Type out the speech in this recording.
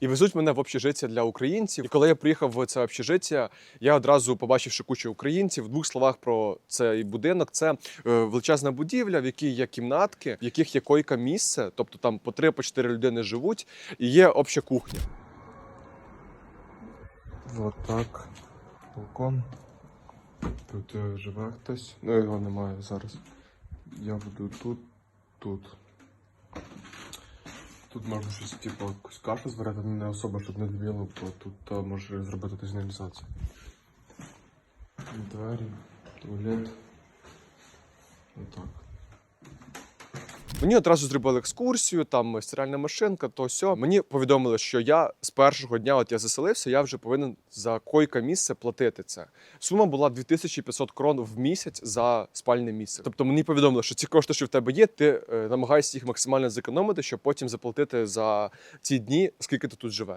І везуть мене в общежиття для українців. І коли я приїхав в це общежиття, я одразу побачивши кучу українців. В двох словах про цей будинок. Це е, величезна будівля, в якій є кімнатки, в яких є койка місце, тобто там по три, по чотири людини живуть, і є обща кухня. Вот так. Балкон. Тут е, живе хтось. Ну, його немає зараз. Я буду тут, тут. Тут можна щось, типу, якусь кашу зварити, не особо, щоб не дбіло, бо тут е, може зробити сигналізацію. Двері, туалет. Мені одразу зробили екскурсію, там стиральна машинка, то сьо. Мені повідомили, що я з першого дня, от я заселився, я вже повинен за койка місце платити це. Сума була 2500 крон в місяць за спальне місце. Тобто мені повідомили, що ці кошти, що в тебе є, ти е, намагаєшся їх максимально зекономити, щоб потім заплатити за ці дні, скільки ти тут живеш.